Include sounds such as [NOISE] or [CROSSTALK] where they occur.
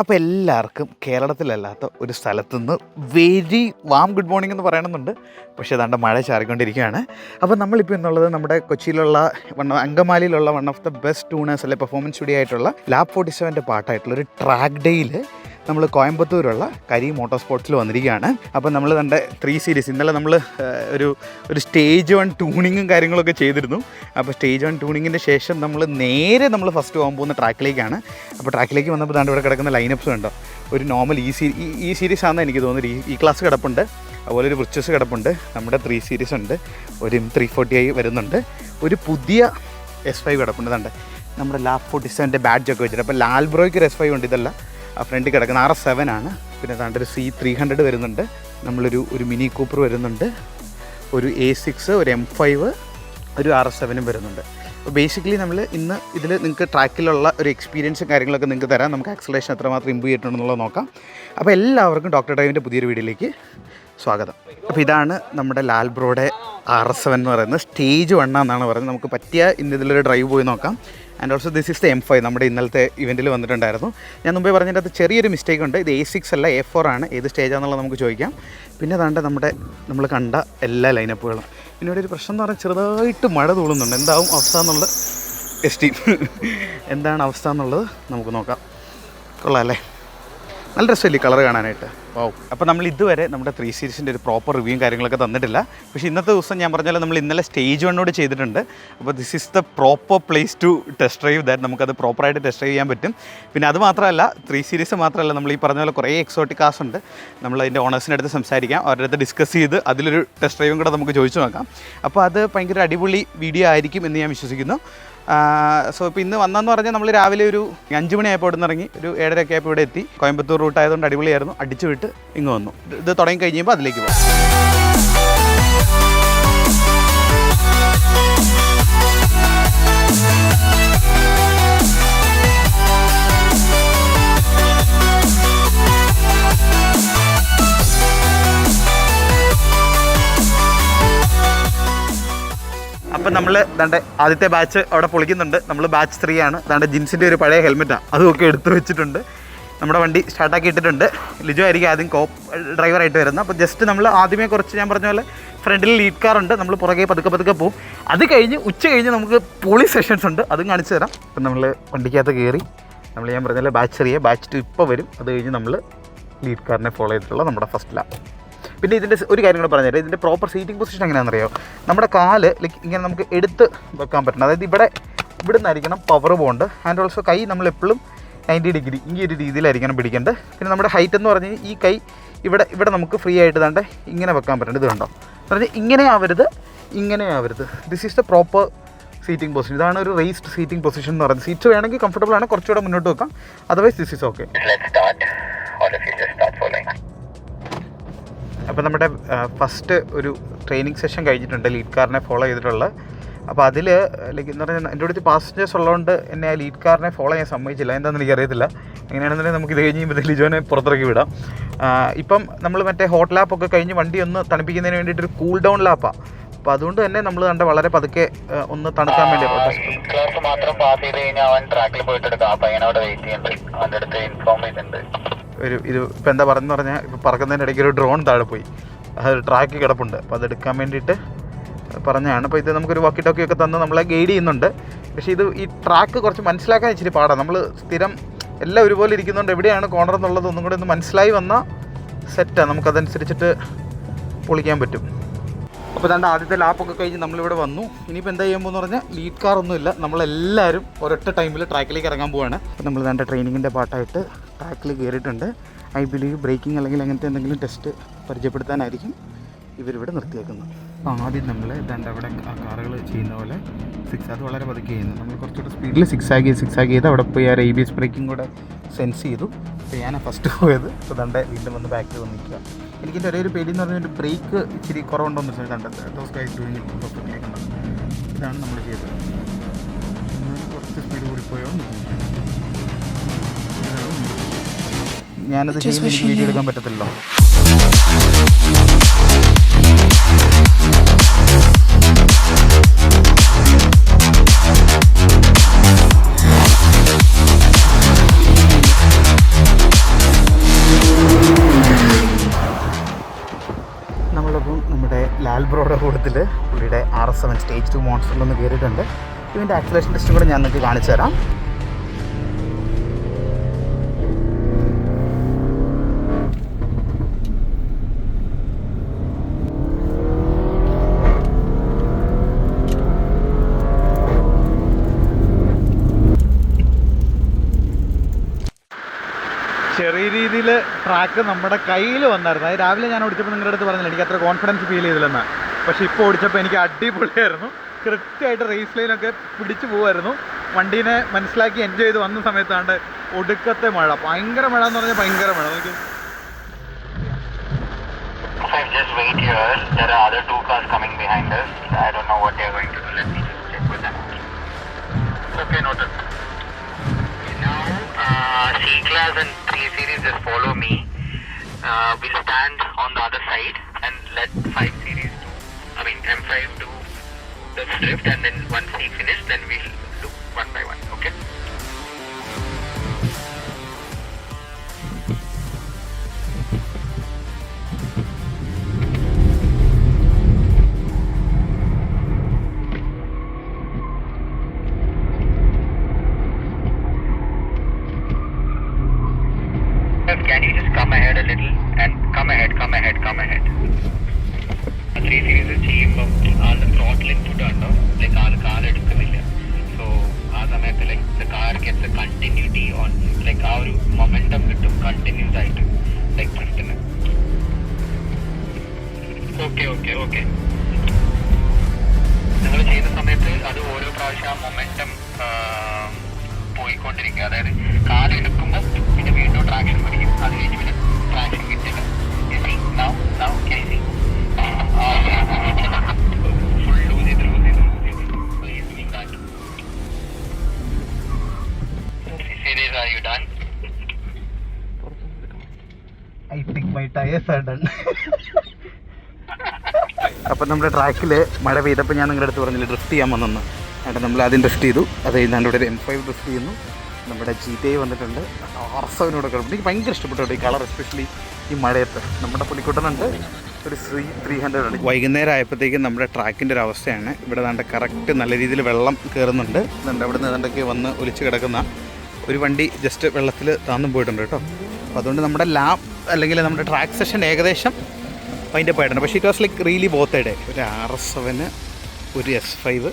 അപ്പോൾ എല്ലാവർക്കും കേരളത്തിലല്ലാത്ത ഒരു സ്ഥലത്തുനിന്ന് വെരി വാം ഗുഡ് മോർണിംഗ് എന്ന് പറയണമെന്നുണ്ട്. പക്ഷേ അതാണ്ട് മഴ ചാറിക്കൊണ്ടിരിക്കുകയാണ്. അപ്പോൾ നമ്മളിപ്പോൾ എന്നുള്ളത് നമ്മുടെ കൊച്ചിയിലുള്ള one അങ്കമാലിയിലുള്ള one of the best tuners അല്ലെ പെർഫോമൻസ് സ്റ്റുഡിയോ ആയിട്ടുള്ള ലാബ് ഫോർട്ടി സെവന്റെ പാട്ടായിട്ടുള്ള ഒരു ട്രാക്ക് ഡേയിൽ നമ്മൾ കോയമ്പത്തൂരുള്ള കരി മോട്ടോർ സ്പോർട്സിൽ വന്നിരിക്കുകയാണ്. അപ്പോൾ നമ്മൾ കണ്ട ത്രീ സീരീസ് ഇന്നലെ നമ്മൾ ഒരു ഒരു സ്റ്റേജ് വൺ ട്യൂണിങ്ങും കാര്യങ്ങളൊക്കെ ചെയ്തിരുന്നു. അപ്പോൾ സ്റ്റേജ് വൺ ട്യൂണിങ്ങിന്റെ ശേഷം നമ്മൾ നേരെ നമ്മൾ ഫസ്റ്റ് പോകാൻ പോകുന്ന ട്രാക്കിലേക്കാണ് അപ്പോൾ ട്രാക്കിലേക്ക് വന്നപ്പോൾ ദാണ്ട് ഇവിടെ കിടക്കുന്ന ലൈനപ്സ് ഉണ്ടോ ഒരു നോർമൽ ഈ സീ ഈ- സീരീസ് ആണെന്ന് എനിക്ക് തോന്നുന്നത്. ഈ- ക്ലാസ് കിടപ്പുണ്ട്. അതുപോലെ ഒരു വൃച്ചസ് കിടപ്പുണ്ട്. നമ്മുടെ ത്രീ സീരീസ് ഉണ്ട്. ഒരു ത്രീ ഫോർട്ടി ഐ വരുന്നുണ്ട്. ഒരു പുതിയ എസ് ഫൈവ് കിടപ്പുണ്ട് നമ്മുടെ ലാബ് ഫോർട്ടി സെവന്റെ ബാഡ്ജൊക്കെ വെച്ചിട്ട്. അപ്പോൾ ലാൽ ബ്രോയ്ക്ക് ഒരു എസ് ഫൈവ് ഉണ്ട്. ഇതല്ല. ഫ്രണ്ടിൽ കിടക്കുന്ന ആർ എസ് സെവൻ ആണ്. പിന്നെ താണ്ടൊരു സി ത്രീ ഹൺഡ്രഡ് വരുന്നുണ്ട്. നമ്മളൊരു ഒരു മിനി കൂപ്പർ വരുന്നുണ്ട്. ഒരു എ സിക്സ് ഒരു എം ഫൈവ് ഒരു ആർ എസ് സെവനും വരുന്നുണ്ട്. അപ്പോൾ ബേസിക്കലി നമ്മൾ ഇന്ന് ഇതിൽ നിങ്ങൾക്ക് ട്രാക്കിലുള്ള ഒരു എക്സ്പീരിയൻസും കാര്യങ്ങളൊക്കെ നിങ്ങൾക്ക് തരാം. നമുക്ക് ആക്സലേഷൻ എത്രമാത്രം ഇമ്പ്രൂവ് ചെയ്തിട്ടുണ്ടെന്നുള്ളത് നോക്കാം. അപ്പോൾ എല്ലാവർക്കും ഡോക്ടർ ഡ്രൈവിന്റെ പുതിയൊരു വീഡിയോയിലേക്ക് സ്വാഗതം. അപ്പോൾ ഇതാണ് നമ്മുടെ ലാൽ ബ്രോയുടെ ആർ എസ് സെവൻ എന്ന് പറയുന്നത്. സ്റ്റേജ് വൺ എന്നാണ് പറയുന്നത്. നമുക്ക് പറ്റിയ ഇന്ന് ഇതിലൊരു ഡ്രൈവ് പോയി നോക്കാം. And also this is the M five നമ്മുടെ ഇന്നലത്തെ ഇവന്റിൽ വന്നിട്ടുണ്ടായിരുന്നു. ഞാൻ മുമ്പേ പറഞ്ഞതിന്റെ അത് ചെറിയൊരു മിസ്റ്റേക്ക് ഉണ്ട്. ഇത് എ സിക്സ് അല്ല എ ഫോർ ആണ്. ഏത് സ്റ്റേജാണെന്നുള്ളത് നമുക്ക് ചോദിക്കാം. പിന്നെ അതാണ്ട് നമ്മുടെ നമ്മൾ കണ്ട എല്ലാ ലൈനപ്പുകളും പിന്നെ ഇവിടെ ഒരു പ്രശ്നം എന്ന് പറഞ്ഞാൽ ചെറുതായിട്ട് മഴ തൂളുന്നുണ്ട്. എന്താവും അവസ്ഥ എന്നുള്ളത് എസ്റ്റീം [LAUGHS] എന്താണ് അവസ്ഥ എന്നുള്ളത് നമുക്ക് നോക്കാം. കൊള്ളാം അല്ലേ? നല്ല രസമല്ലേ കളർ കാണാനായിട്ട്. ഓ അപ്പോൾ നമ്മൾ ഇതുവരെ നമ്മുടെ ത്രീ സീരീസിന്റെ ഒരു പ്രോപ്പർ റിവ്യൂ കാര്യങ്ങളൊക്കെ തന്നിട്ടില്ല. പക്ഷേ ഇന്നത്തെ ദിവസം ഞാൻ പറഞ്ഞാൽ നമ്മൾ ഇന്നലെ സ്റ്റേജ് വണ്ണോട് ചെയ്തിട്ടുണ്ട്. അപ്പോൾ this is the proper place to test drive that നമുക്കത് പ്രോപ്പറായിട്ട് ടെസ്റ്റ് ഡ്രൈവ് ചെയ്യാൻ പറ്റും. പിന്നെ അത് മാത്രമല്ല ത്രീ സീരീസ് മാത്രമല്ല നമ്മൾ ഈ പറഞ്ഞ പോലെ കുറേ എക്സോട്ടിക് കാസ് ഉണ്ട്. നമ്മൾ അതിന്റെ ഓണേഴ്സിന്റെ അടുത്ത് സംസാരിക്കാം. അവരുടെ അടുത്ത് ഡിസ്കസ് ചെയ്ത് അതിലൊരു ടെസ്റ്റ് ഡ്രൈവും കൂടെ നമുക്ക് ചോദിച്ചു നോക്കാം. അപ്പോൾ അത് ഭയങ്കര അടിപൊളി വീഡിയോ ആയിരിക്കും എന്ന് ഞാൻ വിശ്വസിക്കുന്നു. സോ ഇപ്പോൾ ഇന്ന് വന്നെന്ന് പറഞ്ഞാൽ നമ്മൾ രാവിലെ ഒരു അഞ്ച് മണിയായപ്പോൾ ഇവിടെ ഇറങ്ങി. ഒരു ഏഴരയൊക്കെ ആയപ്പോൾ ഇവിടെ എത്തി. കോയമ്പത്തൂർ റൂട്ട് ആയതുകൊണ്ട് അടിപൊളിയായിരുന്നു. അടിച്ചു വിട്ട് ഇങ്ങ് വന്നു. ഇത് തുടങ്ങി കഴിയുമ്പോൾ അതിലേക്ക് പോകും. അപ്പം നമ്മൾ ദാണ്ട് ആദ്യത്തെ ബാച്ച് അവിടെ പൊളിക്കുന്നുണ്ട്. നമ്മൾ ബാച്ച് ത്രീ ആണ്. ദാണ്ട് ജിൻസിന്റെ ഒരു പഴയ ഹെൽമെറ്റാണ് അതുമൊക്കെ എടുത്തു വെച്ചിട്ടുണ്ട്. നമ്മുടെ വണ്ടി സ്റ്റാർട്ടാക്കി ഇട്ടിട്ടുണ്ട്. ലിജോ ആയിരിക്കും ആദ്യം കോ ഡ്രൈവറായിട്ട് വരുന്നത്. അപ്പോൾ ജസ്റ്റ് നമ്മൾ ആദ്യമേ കുറച്ച് ഞാൻ പറഞ്ഞ പോലെ ഫ്രണ്ടിൽ ലീഡ് കാർ ഉണ്ട്. നമ്മൾ പുറകെ പതുക്കെ പതുക്കെ പോകും അത് കഴിഞ്ഞ് ഉച്ച കഴിഞ്ഞ് നമുക്ക് പോളി സെഷൻസ് ഉണ്ട്. അതും കാണിച്ചു തരാം. അപ്പം നമ്മൾ വണ്ടിക്കകത്ത് കയറി നമ്മൾ ഞാൻ പറഞ്ഞ ബാച്ച് ചെറിയ ബാച്ച് ടു ഇപ്പോൾ വരും. അത് കഴിഞ്ഞ് നമ്മൾ ലീഡ് കാറിനെ ഫോളോ ചെയ്തിട്ടുള്ള നമ്മുടെ ഫസ്റ്റ് ലാബ് പിന്നെ ഇതിന്റെ ഒരു കാര്യം കൂടെ പറഞ്ഞുതരാം ഇതിന്റെ പ്രോപ്പർ സീറ്റിംഗ് പൊസിഷൻ എങ്ങനെയാണെന്നറിയോ? നമ്മുടെ കാൽ ലൈക്ക് ഇങ്ങനെ നമുക്ക് എടുത്ത് വെക്കാൻ പറ്റണം. അതായത് ഇവിടെ ഇവിടെ നിന്നായിരിക്കണം പവർ പോണ്ട് ആൻഡ് ഓൾസോ കൈ നമ്മൾ എപ്പോഴും നയന്റി ഡിഗ്രി ഈ ഒരു രീതിയിലായിരിക്കണം പിടിക്കേണ്ടത്. പിന്നെ നമ്മുടെ ഹൈറ്റ് എന്ന് പറഞ്ഞ് ഈ കൈ ഇവിടെ ഇവിടെ നമുക്ക് ഫ്രീ ആയിട്ട് തന്നെ ഇങ്ങനെ വെക്കാൻ പറ്റുന്നത് ഇത് കണ്ടോ? പറഞ്ഞാൽ ഇങ്ങനെ ആവരുത് ഇങ്ങനെ ആവരുത്. This is the proper seating position ഇതാണ് ഒരു റേസ്ഡ് സീറ്റിംഗ് പൊസിഷൻ എന്ന് പറയുന്നത്. സീറ്റ് വേണമെങ്കിൽ കംഫർട്ടബിൾ ആണ്. കുറച്ചുകൂടെ മുന്നോട്ട് വെക്കാം. അതർവൈസ് ദിസ് ഈസ് ഓക്കെ അപ്പോൾ നമ്മുടെ ഫസ്റ്റ് ഒരു ട്രെയിനിങ് സെഷൻ കഴിഞ്ഞിട്ടുണ്ട്. ലീഡ് കാറിനെ ഫോളോ ചെയ്തിട്ടുള്ള. അപ്പോൾ അതിൽ ലൈക്ക് എന്ന് പറഞ്ഞാൽ എന്റെ അടുത്ത് പാസഞ്ചേഴ്സ് ഉള്ളതുകൊണ്ട് എന്നെ ആ ലീഡ് കാറിനെ ഫോളോ ചെയ്യാൻ സമ്മതിച്ചില്ല. എന്താണെന്ന് എനിക്കറിയത്തില്ല. എങ്ങനെയാണെന്നുണ്ടെങ്കിൽ നമുക്ക് ഇത് കഴിഞ്ഞ് കഴിയുമ്പോൾ ലിജോനെ പുറത്തിറക്കി വിടാം. ഇപ്പം നമ്മൾ മറ്റേ ഹോട്ട് ലാപ്പൊക്കെ കഴിഞ്ഞ് വണ്ടി ഒന്ന് തണുപ്പിക്കുന്നതിന് വേണ്ടിയിട്ട് ഒരു കൂൾ ഡൗൺ ലാപ്പാണ് അപ്പോൾ അതുകൊണ്ട് തന്നെ നമ്മൾ കണ്ട വളരെ പതുക്കെ ഒന്ന് തണുക്കാൻ വേണ്ടി ക്ലാസ് മാത്രം പാസ് ചെയ്ത് കഴിഞ്ഞാൽ അവൻ ട്രാക്കിൽ പോയിട്ട് എടുക്കാം അപ്പം വെയിറ്റ് ചെയ്യുന്നുണ്ട് അവന്റെ അടുത്ത് ഇൻഫോം ചെയ്തിട്ടുണ്ട്. ഒരു ഇത് ഇപ്പം എന്താ പറയുന്നത് പറഞ്ഞാൽ ഇപ്പോൾ പറക്കുന്നതിന്റെ ഇടയ്ക്ക് ഒരു ഡ്രോൺ താഴെ പോയി. അത് ട്രാക്ക് കിടപ്പുണ്ട്. അപ്പോൾ അതെടുക്കാൻ വേണ്ടിയിട്ട് പറഞ്ഞതാണ്. അപ്പോൾ ഇത് നമുക്കൊരു വാക്കി ടോക്കി ഒക്കെ തന്ന് നമ്മളെ ഗൈഡ് ചെയ്യുന്നുണ്ട്. പക്ഷേ ഇത് ഈ ട്രാക്ക് കുറച്ച് മനസ്സിലാക്കാൻ ഇച്ചിരി പാടാണ് നമ്മൾ സ്ഥിരം എല്ലാം ഒരുപോലെ ഇരിക്കുന്നുണ്ട് എവിടെയാണ് കോർണർ എന്നുള്ളത് ഒന്നും കൂടെ ഒന്ന് മനസ്സിലായി വന്ന സെറ്റാണ് നമുക്കതനുസരിച്ചിട്ട് പൊളിക്കാൻ പറ്റും. അപ്പോൾ രണ്ട് ആദ്യത്തെ ലാപ്പൊക്കെ കഴിഞ്ഞ് നമ്മളിവിടെ വന്നു. ഇനിയിപ്പോൾ എന്താ ചെയ്യുമ്പോൾ എന്ന് പറഞ്ഞാൽ ലീഡ് കാർ ഒന്നുമില്ല. നമ്മളെല്ലാവരും ഒരൊറ്റ ടൈമിൽ ട്രാക്കിലേക്ക് ഇറങ്ങാൻ പോവാണ്. അപ്പോൾ നമ്മൾ രണ്ട് ട്രെയിനിങ്ങിന്റെ പാട്ടായിട്ട് ട്രാക്കിൽ കയറിയിട്ടുണ്ട്. ഐ ബിലീവ് ബ്രേക്കിംഗ് അല്ലെങ്കിൽ അങ്ങനത്തെ എന്തെങ്കിലും ടെസ്റ്റ് പരിചയപ്പെടുത്താനായിരിക്കും ഇവരിവിടെ നിർത്തിയേക്കുന്നത്. അപ്പോൾ ആദ്യം നമ്മൾ ഇതാണ്ട് അവിടെ കാറുകൾ ചെയ്യുന്ന പോലെ സിക്സ് അത് വളരെ പതുക്കെ ചെയ്യുന്നു. നമ്മൾ കുറച്ചുകൂടെ സ്പീഡിൽ സിക്സ് ആക്കി സിക്സ് ആക്കി ചെയ്ത് അവിടെ പോയി ആ എ ബി എസ് ബ്രേക്കിംഗ് കൂടെ സെൻസ് ചെയ്തു. അപ്പോൾ ഞാൻ ഫസ്റ്റ് പോയത്. അപ്പോൾ ദണ്ട വീണ്ടും വന്ന് ബാക്കിൽ വന്ന് നിൽക്കുക. എനിക്കിന്റെ ഒരേ ഒരു പേടി എന്ന് പറഞ്ഞാൽ ബ്രേക്ക് ഇച്ചിരി കുറവുണ്ടോന്ന് വെച്ചാൽ ദണ്ട ദോസ് ഗൈസ് ഡൂയിങ് കണ്ടത്. ഇതാണ് നമ്മൾ ചെയ്തത്. കുറച്ച് സ്പീഡ് എന്ന് ചോദിച്ചു. ഞാനത് ചെയ്യുമ്പോൾ വീഡിയോ എടുക്കാൻ പറ്റത്തില്ലല്ലോ. നമ്മളപ്പം നമ്മുടെ ലാൽ ബ്രോയുടെ കൂട്ടത്തിൽ പുള്ളിയുടെ R S seven stage two മോൺസ്റ്ററിലൊന്ന് കയറിയിട്ടുണ്ട് ഇതിന്റെ ആക്സിലേഷൻ ടെസ്റ്റ് കൂടെ ഞാൻ നിങ്ങൾക്ക് കാണിച്ചു തരാം ചെറിയ രീതിയിൽ ട്രാക്ക് നമ്മുടെ കയ്യിൽ വന്നായിരുന്നു അത് രാവിലെ ഞാൻ ഓടിച്ചപ്പോൾ നിങ്ങളുടെ അടുത്ത് പറഞ്ഞില്ല എനിക്ക് അത്ര കോൺഫിഡൻസ് ഫീൽ ചെയ്തില്ലെന്ന് പക്ഷേ ഇപ്പോൾ ഓടിച്ചപ്പോൾ എനിക്ക് അടിപൊളിയായിരുന്നു കൃത്യമായിട്ട് റേസ് ലൈനൊക്കെ പിടിച്ചു പോകുമായിരുന്നു വണ്ടീനെ മനസ്സിലാക്കി എൻജോയ് ചെയ്ത് വന്ന സമയത്താണ്ട് ഒടുക്കത്തെ മഴ ഭയങ്കര മഴ എന്ന് പറഞ്ഞാൽ ഭയങ്കര മഴ നോക്കി just wait here. There are other two cars coming behind us. I don't know what they're going to do. Let me just check with them. Okay, noted. Now, uh, C-Class and 3 Series just follow me. Uh, we'll stand on the other side and let 5 Series do, I mean M5 do the drift and then once he finish, then we'll Can you just come ahead a little and come ahead, come ahead, come ahead. Three series ചെയ്യുമ്പം ആളുടെ throttling foot ഉണ്ടോ like ആൾ car എടുക്കുന്നില്ല. So ആ സമയത്ത് like the car gets a continuity on like ആ ഒരു momentum കിട്ടും കണ്ടിന്യൂസ് ആയിട്ട് ലൈക്ക് ഡ്രിഫ്റ്റിന് ഓക്കെ ഓക്കെ ഓക്കെ നിങ്ങൾ ചെയ്യുന്ന സമയത്ത് അത് ഓരോ പ്രാവശ്യം ആ മൊമെന്റം പോയിക്കൊണ്ടിരിക്കുക. അതായത് വീണ്ടും ട്രാക്ഷൻ പിടിക്കും അത് കഴിഞ്ഞ് പിന്നെ ട്രാക്ഷൻ കിട്ടില്ല. Now now can you see? Full loose ചെയ്ത് ലൂസ് ചെയ്ത് ലൂസ് ചെയ്ത് please doing that series are you done I think my tyres are done അപ്പം നമ്മുടെ ട്രാക്കിൽ മഴ പെയ്തപ്പോൾ ഞാൻ നിങ്ങളുടെ അടുത്ത് പറഞ്ഞില്ല ഡ്രിഫ്റ്റ് ചെയ്യാൻ വന്നെന്ന്. എന്നിട്ട് നമ്മൾ ആദ്യം ഡ്രിഫ്റ്റ് ചെയ്തു. അത് കഴിഞ്ഞാണ്ട് ഇവിടെ ഒരു എം ഫൈവ് ഡ്രിഫ്റ്റ് ചെയ്യുന്നു. നമ്മുടെ ജീതയെ വന്നിട്ടുണ്ട്. ആർ സെവനോട് കിടക്കും എനിക്ക് ഭയങ്കര ഇഷ്ടപ്പെട്ടു ഈ കളർ എസ്പെഷ്യലി ഈ മഴയത്ത്. നമ്മുടെ പുലിക്കുട്ടനുണ്ട് ഒരു ത്രീ ത്രീ ഹൺഡ്രഡ് ആണ്. വൈകുന്നേരം ആയപ്പോഴത്തേക്കും നമ്മുടെ ട്രാക്കിന്റെ ഒരു അവസ്ഥയാണ്. ഇവിടെ ദാണ്ട് കറക്റ്റ് നല്ല രീതിയിൽ വെള്ളം കയറുന്നുണ്ട് ദാണ്ട് അവിടെ നിന്ന് ഏതാണ്ടൊക്കെ വന്ന് ഒലിച്ച് കിടക്കുന്ന ഒരു വണ്ടി ജസ്റ്റ് വെള്ളത്തിൽ താന്നും പോയിട്ടുണ്ട് കേട്ടോ. അപ്പോൾ അതുകൊണ്ട് നമ്മുടെ ലാബ് അല്ലെങ്കിൽ നമ്മുടെ ട്രാക്ക് സെഷൻ ഏകദേശം അതിന്റെ പോയിട്ടുണ്ട് പക്ഷേ it was like really bothered ഒരു ആർ എസ് സെവന് ഒരു എസ് ഫൈവ്